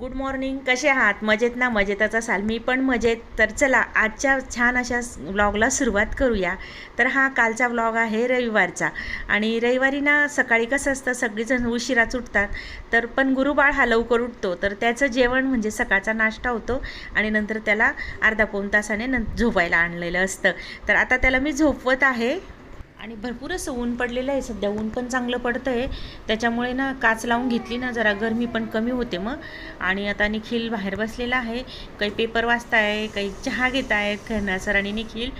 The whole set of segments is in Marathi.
गुड मॉर्निंग कसे आहात? मजेत ना? मजेतच असाल? मी पण मजेत. तर चला आजच्या छान अशा व्लॉगला सुरुवात करूया. तर हा कालचा व्लॉग आहे रविवारचा. आणि रविवारी ना सकाळी कसं असतं सगळीजण उशिराच उठतात. तर पण गुरुबाळ हा लवकर उठतो. तर त्याचं जेवण म्हणजे सकाळचा नाश्ता होतो. आणि नंतर त्याला अर्धा पाऊन तासाने न झोपायला आणलेलं असतं. तर आता त्याला मी झोपवत आहे. आणि भरपूर असं ऊन पडलेलं आहे सध्या. ऊन पण चांगलं पडतं आहे त्याच्यामुळे ना काच लावून घेतली ना जरा. गरमी पण कमी होते मग. आणि आता निखिल बाहेर बसलेला आहे. काही पेपर वाचताय काही चहा घेत आहेत खरना सर आणि निखिल.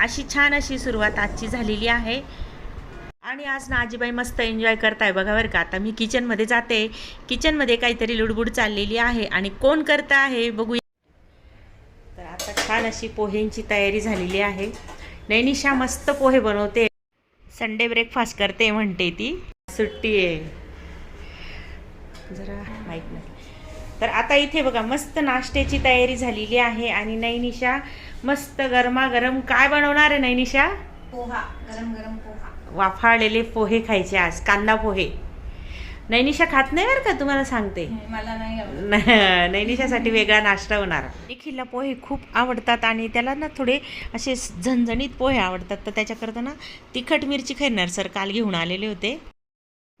अशी छान अशी सुरुवात आजची झालेली आहे. आणि आज ना आजीबाई मस्त एन्जॉय करताय बघा बरं का. आता मी किचनमध्ये जाते. किचनमध्ये काहीतरी लुडबुड चाललेली आहे. आणि कोण करतं आहे बघूया. तर आता छान अशी पोह्यांची तयारी झालेली आहे. नैनिशा मस्त पोहे बनवते. संडे ब्रेकफास्ट करते म्हणते ती. सुट्टी आहे. जरा माहीत नाही. तर आता इथे बघा मस्त नाश्त्याची तयारी झालेली आहे आणि नैनिशा मस्त गरमागरम काय बनवणार आहे नैनिशा? पोहा गरम गरम पोहा. वाफाळलेले पोहे खायचे आज कांदा पोहे. नैनिशा खात नाही बरं का तुम्हाला सांगते. मला नाही नैनिशासाठी वेगळा नाश्ता होणार. निखिलला पोहे खूप आवडतात आणि त्याला ना थोडे असे झणझणीत पोहे आवडतात. तर त्याच्याकरता ना तिखट मिरची खैरणार सर काल घेऊन आलेले होते.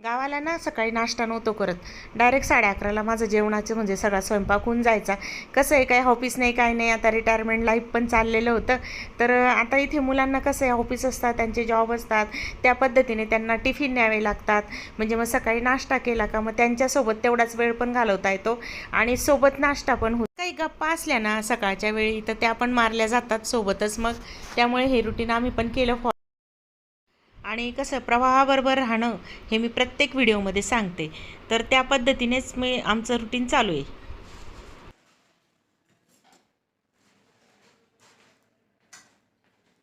गावाला ना सकाळी नाश्ता नव्हतो करत. डायरेक्ट साडे अकराला माझं जेवणाचं म्हणजे सगळा स्वयंपाक होऊन जायचा. कसं आहे काय ऑफिस नाही काय नाही आता रिटायरमेंट लाईफ पण चाललेलं होतं. तर आता इथे मुलांना कसं आहे ऑफिस असतात त्यांचे जॉब असतात. त्या पद्धतीने त्यांना टिफिन न्यावे लागतात. म्हणजे मग सकाळी नाश्ता केला का मग त्यांच्यासोबत तेवढाच वेळ पण घालवता येतो. आणि सोबत नाश्ता पण होतो. काही गप्पा असल्या ना सकाळच्या वेळी तर त्या पण मारल्या जातात सोबतच मग. त्यामुळे हे रुटीन आम्ही पण केलं. फॉलो आणि कसं प्रवाहाबरोबर राहणं हे मी प्रत्येक व्हिडिओमध्ये सांगते. तर त्या पद्धतीनेच मी आमचं रुटीन चालू आहे.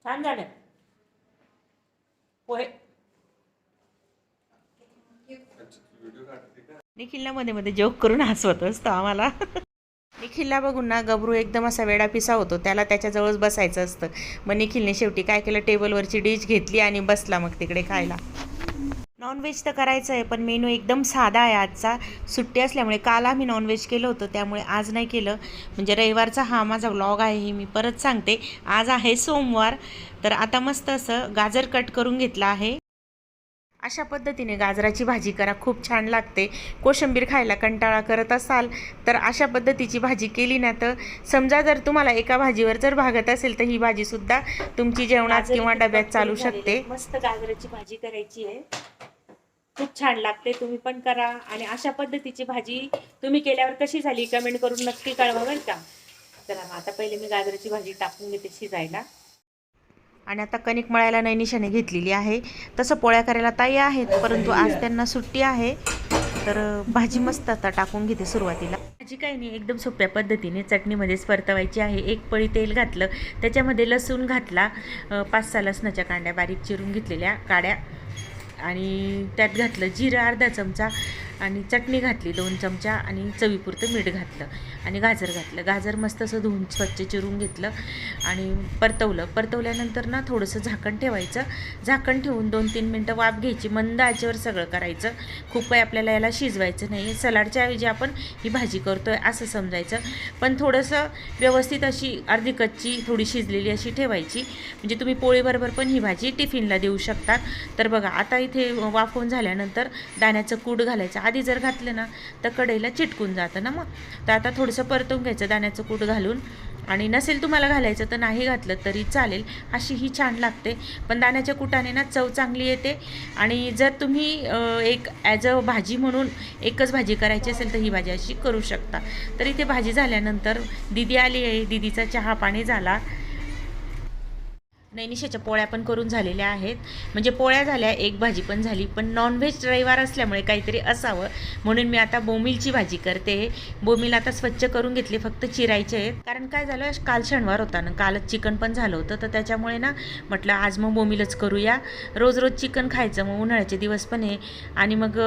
छान झालं. पोहे. निखिलला मध्ये मध्ये जोक करून हसवत असतो आम्हाला. निखिलला बघून ना गबरू एकदम असा वेडा पिसा होतो. त्याला त्याच्याजवळच बसायचं असतं. मग निखिलने शेवटी काय केलं? टेबलवरची डिश घेतली आणि बसला मग तिकडे खायला. नॉनव्हेज तर करायचं आहे पण मेनू एकदम साधा आहे आजचा. सुट्टी असल्यामुळे काल आम्ही नॉनव्हेज केलं होतं. त्यामुळे आज नाही केलं. म्हणजे रविवारचा हा माझा व्लॉग आहे हे मी परत सांगते. आज आहे सोमवार. तर आता मस्त असं गाजर कट करून घेतलं आहे. अशा पद्धतीने गाजराची भाजी करा. खूप छान लागते. कोशिंबीर खायला कंटाळा करत असाल तर अशा पद्धतीची भाजी केली ना तर समजा जर तुम्हाला एका भाजीवर जर भागत असेल तर ही भाजी सुद्धा तुमची जेवणात किंवा डब्यात चालू शकते. मस्त गाजराची भाजी करायची आहे. खूप छान लागते. तुम्ही पण करा. आणि अशा पद्धतीची भाजी तुम्ही केल्यावर कशी झाली? कमेंट करून नक्की कळवा बरं का. चला मग आता पहिले मी गाजराची भाजी टाकून घेते शिजायला. आणि आता कणिक मळायला नैनिशाने घेतलेली आहे. तसं पोळ्या करायला ताई आहेत परंतु आज त्यांना सुट्टी आहे. तर भाजी मस्त आता टाकून घेते सुरुवातीला. भाजी काही नाही एकदम सोप्या पद्धतीने चटणीमध्येच परतवायची आहे. एक पळी तेल घातलं त्याच्यामध्ये लसूण घातला पाच सहा लसणाच्या कांड्या बारीक चिरून घेतलेल्या काड्या आणि त्यात घातलं जिरं अर्धा चमचा आणि चटणी घातली दोन चमचा आणि चवीपुरतं मीठ घातलं आणि गाजर घातलं. गाजर मस्त असं धुवून स्वच्छ चिरून घेतलं आणि परतवलं. परतवल्यानंतर ना थोडंसं झाकण ठेवायचं. झाकण ठेवून दोन तीन मिनटं वाफ घ्यायची. मंद आचेवर सगळं करायचं. खूप काही आपल्याला याला शिजवायचं नाही. सलाडच्या ऐवजी आपण ही भाजी करतो आहे असं समजायचं. पण थोडंसं व्यवस्थित अशी अर्धी कच्ची थोडी शिजलेली अशी ठेवायची. म्हणजे तुम्ही पोळीबरोबर पण ही भाजी टिफिनला देऊ शकता. तर बघा आता इथे वाफवून झाल्यानंतर दाण्याचं कूट घालायचं. आधी जर घातलं ना तर कढईला चिटकून जातं ना मग. तर आता थोडंसं परतून घ्यायचं दाण्याचं कूट घालून. आणि नसेल तुम्हाला घालायचं तर नाही घातलं तरी चालेल. अशी ही छान लागते. पण दाण्याच्या कुटाने ना चव चांगली येते. आणि जर तुम्ही एक ॲज अ भाजी म्हणून एकच भाजी करायची असेल तर ही भाजी अशी करू शकता. तर इथे भाजी झाल्यानंतर दिदी आली आहे. दिदीचा चहा पाणी झाला. नैनिशाच्या पोळ्या पण करून झालेल्या आहेत. म्हणजे पोळ्या झाल्या एक भाजी पण झाली पण नॉनव्हेज रविवार असल्यामुळे काहीतरी असावं. म्हणून मी आता बोमिलची भाजी करते. बोमिल आता स्वच्छ करून घेतले फक्त चिरायचे आहेत. कारण काय झालं काल शनिवार होता ना कालच चिकन पण झालं होतं. तर त्याच्यामुळे ना म्हटलं आज मग बोमिलच करूया. रोज रोज चिकन खायचं मग उन्हाळ्याचे दिवस पण आहे. आणि मग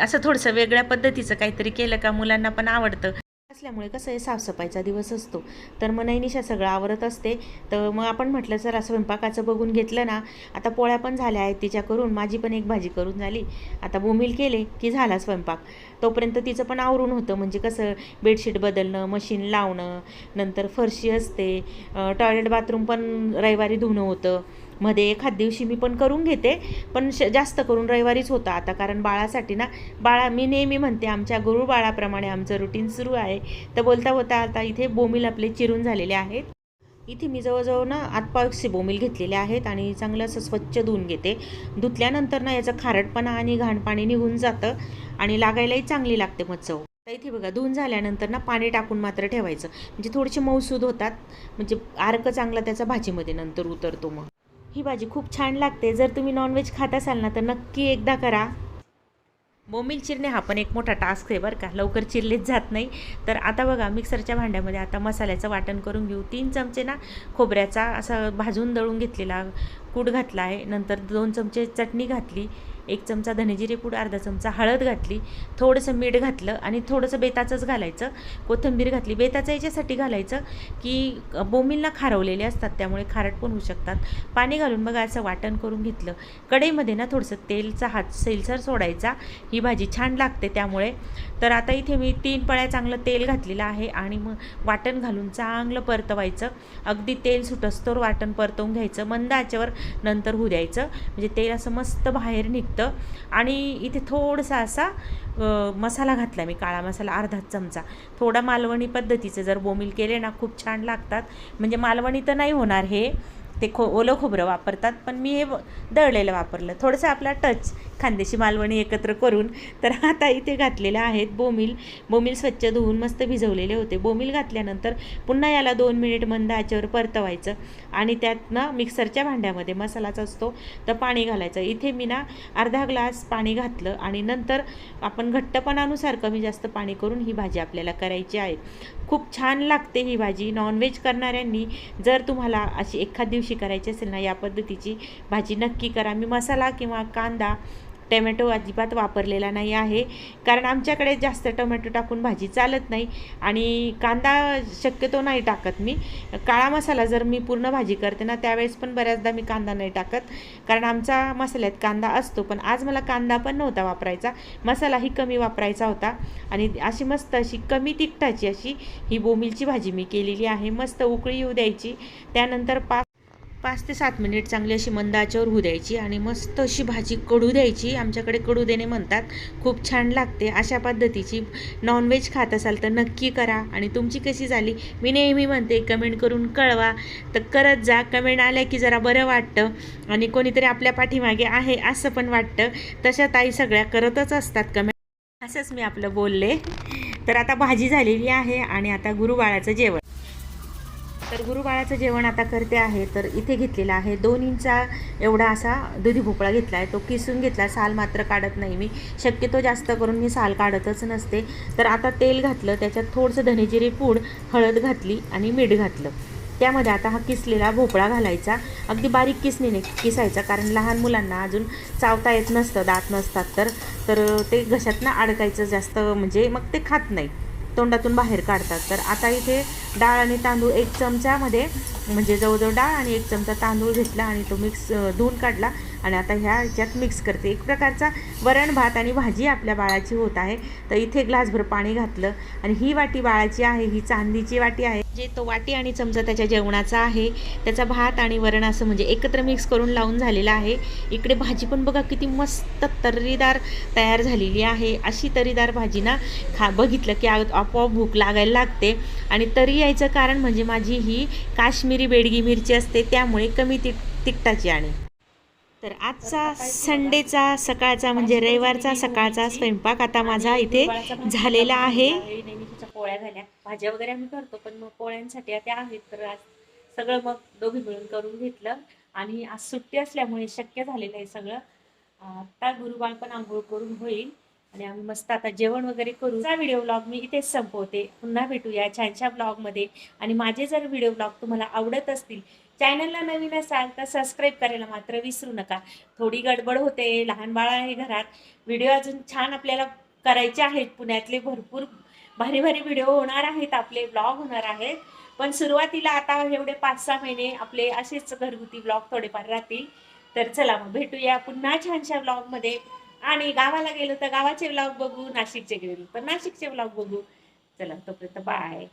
असं थोडंसं वेगळ्या पद्धतीचं काहीतरी केलं का मुलांना पण आवडतं. असल्यामुळे कसं आहे साफसफाईचा दिवस असतो. तर मग नैनिशा सगळं आवरत असते. तर मग आपण म्हटलं जरा स्वयंपाकाचं बघून घेतलं ना आता पोळ्या पण झाल्या आहेत तिच्या करून माझी पण एक भाजी करून झाली. आता बोमिल केले की झाला स्वयंपाक. तोपर्यंत तिचं पण आवरून होतं. म्हणजे कसं बेडशीट बदलणं मशीन लावणं नंतर फरशी असते टॉयलेट बाथरूम पण रविवारी धुणं होतं. मध्ये एखाद दिवशी मी पण करून घेते पण श जास्त करून रविवारीच होतं. आता कारण बाळासाठी ना बाळा मी नेहमी म्हणते आमच्या गुरु बाळाप्रमाणे आमचं रुटीन सुरू आहे. तर बोलता बोलता आता इथे बोमिल आपले चिरून झालेले आहेत. इथे मी जवळजवळ ना आतपावसे बोमील घेतलेले आहेत आणि चांगलं असं स्वच्छ धुवून घेते. धुतल्यानंतर ना याचं खारटपणा आणि घाण पाणी निघून जातं आणि लागायलाही चांगली लागते मग चव तर इथे बघा धुवून झाल्यानंतर ना पाणी टाकून मात्र ठेवायचं. म्हणजे थोडेसे मऊसूद होतात. म्हणजे अर्क चांगला त्याचा भाजीमध्ये नंतर उतरतो मग. ही भाजी खूप छान लागते. जर तुम्ही नॉनव्हेज खात असाल ना तर नक्की एकदा करा. बोंबील चिरणे हा पण एक मोठा टास्क आहे बरं का. लवकर चिरलेच जात नाही. तर आता बघा मिक्सरच्या भांड्यामध्ये आता मसाल्याचं वाटण करून घेऊ. तीन चमचे ना खोबऱ्याचा असा भाजून दळून घेतलेला कूट घातला आहे. नंतर दोन चमचे चटणी घातली. एक चमचा धनेजिरे पूड अर्धा चमचा हळद घातली. थोडंसं मीठ घातलं आणि थोडंसं बेताचंच घालायचं. कोथिंबीर घातली. बेताचं याच्यासाठी घालायचं की बोमिलला खारवलेले असतात त्यामुळे खारट पण होऊ शकतात. पाणी घालून बघा असं वाटण करून घेतलं. कढईमध्ये ना थोडंसं तेलचा हात सैलसर सोडायचा. ही भाजी छान लागते त्यामुळे. तर आता इथे मी तीन पळ्या चांगलं तेल घातलेलं आहे आणि मग वाटण घालून चांगलं परतवायचं. अगदी तेल सुटस्तोर वाटण परतवून घ्यायचं. मंद आचेवर नंतर होऊ द्यायचं. म्हणजे तेल असं मस्त बाहेर निघतं. आणि इथे थोडासा असा मसाला घातला मी काळा मसाला अर्धा चमचा. थोडा मालवणी पद्धतीचं जर बोमिल केले ना खूप छान लागतात. म्हणजे मालवणी तर नाही होणार हे ते खो ओलं खोबरं वापरतात पण मी हे दळलेलं वापरलं. थोडंसं आपला टच खानदेशी मालवणी एकत्र करून तर आता इथे घातलेल्या आहेत बोमिल बोमिल स्वच्छ धुवून मस्त भिजवलेले होते. बोमिल घातल्यानंतर पुन्हा याला दोन मिनिट मंद आचेवर परतवायचं आणि त्यात ना मिक्सरच्या भांड्यामध्ये मसालाच असतो तर पाणी घालायचं. इथे मी ना अर्धा ग्लास पाणी घातलं आणि नंतर आपण घट्टपणानुसार कमी जास्त पाणी करून ही भाजी आपल्याला करायची आहे. खूप छान लागते ही भाजी. नॉनव्हेज करणाऱ्यांनी जर तुम्हाला अशी एखाद दिवशी करायची असेल ना या पद्धतीची भाजी नक्की करा. मी मसाला किंवा कांदा टमॅटो अजिबात वापरलेला नाही आहे. कारण आमच्याकडे जास्त टोमॅटो टाकून भाजी चालत नाही आणि कांदा शक्यतो नाही टाकत मी. काळा मसाला जर मी पूर्ण भाजी करते ना त्यावेळेस पण बऱ्याचदा मी कांदा नाही टाकत. कारण आमचा मसाल्यात कांदा असतो पण आज मला कांदा पण नव्हता वापरायचा. मसालाही कमी वापरायचा होता आणि अशी मस्त अशी कमी तिखटाची अशी ही बोमिलची भाजी मी केलेली आहे. मस्त उकळी येऊ द्यायची. त्यानंतर पाच पाच ते सात मिनिट चांगली अशी मंद आचेवर होऊ द्यायची आणि मस्त अशी भाजी कडू द्यायची. आमच्याकडे कडू देणे म्हणतात. खूप छान लागते. अशा पद्धतीची नॉनव्हेज खात असाल तर नक्की करा. आणि तुमची कशी झाली? मी नेहमी म्हणते कमेंट करून कळवा. तर करत जा. कमेंट आल्या की जरा बरं वाटतं. आणि कोणीतरी आपल्या पाठीमागे आहे असं पण वाटतं. तशा ताई सगळ्या करतच असतात. कमेंट असंच मी आपलं बोलले. तर आता भाजी झालेली आहे आणि आता गुरुबाळाचं जेवण. तर गुरुबाळाचं जेवण आता करते आहे तर इथे घेतलेला आहे. दोन इंचा एवढा असा दुधी भोपळा घेतला आहे तो किसून घेतला. साल मात्र काढत नाही मी. शक्यतो जास्त करून मी साल काढतच नसते. तर आता तेल घातलं. त्याच्यात थोडंसं धनेजिरे पूड हळद घातली आणि मीठ घातलं. त्यामध्ये आता हा किसलेला भोपळा घालायचा. अगदी बारीक किसणीने किसायचा कारण लहान मुलांना अजून चावता येत नसतं दात नसतात तर. तर ते घशात ना अडकायचं जास्त म्हणजे मग ते खात नाही. तोंडातून बाहेर काढतात. तर आता इथे डाळ आणि तांदूळ एक चमच्यामध्ये म्हणजे जवळजवळ डाळ आणि एक चमचा तांदूळ घेतला आणि तो मिक्स धुवून काढला. आणि आता ह्या ह्याच्यात मिक्स करते. एक प्रकारचा वरण भात आणि भाजी आपल्या बाळाची होत आहे. तर इथे ग्लासभर पाणी घातलं आणि ही वाटी बाळाची आहे. ही चांदीची वाटी आहे. जे तो वाटी आणि चमचा त्याच्या जेवणाचा आहे. त्याचा भात आणि वरण असं म्हणजे एकत्र मिक्स करून लावून झालेला आहे. इकडे भाजी पण बघा किती मस्त तर्रीदार तयार झालेली आहे. अशी तर्रीदार भाजी ना खा बघितलं की आपोआप भूक लागायला लागते. आणि तरी यायचं कारण म्हणजे माझी ही काश्मीरी बेडगी मिरची असते. त्यामुळे कमी तिक तिखटाची आणि. तर आजचा संडेचा सकाळचा म्हणजे रविवारचा सकाळचा स्वयंपाक आता माझा इथे झालेला आहे. नेहमीच्या पोळ्या झाल्या. भाज्या वगैरे आम्ही करतो पण मग पोळ्यांसाठी आता आहेत. तर आज सगळं मग दोघी मिळून करून घेतलं. आणि आज सुट्टी असल्यामुळे शक्य झालेलं आहे सगळं. आता गुरुबाळ पण आंघोळ करून होईल. आणि आम्ही मस्त आता जेवण वगैरे करू. हा व्हिडिओ ब्लॉग मी इथेच संपवते. पुन्हा भेटूया छानशा ब्लॉगमध्ये आणि माझे जर व्हिडिओ ब्लॉग तुम्हाला आवडत असतील चॅनलला नवीन असाल तर सबस्क्राईब करायला मात्र विसरू नका. थोडी गडबड होते लहान बाळ आहे घरात. व्हिडिओ अजून छान आपल्याला करायचे आहेत. पुण्यातले भरपूर भारी भारी व्हिडिओ होणार आहेत. आपले ब्लॉग होणार आहेत. पण सुरुवातीला आता एवढे पाच सहा महिने आपले असेच घरगुती ब्लॉग थोडेफार राहतील. तर चला मग भेटूया पुन्हा छानशा ब्लॉगमध्ये आणि गावाला गेलो तर गावाचे ब्लॉग बघू नाशिकचे गेलो तर नाशिकचे ब्लॉग बघू. चला तोपर्यंत बाय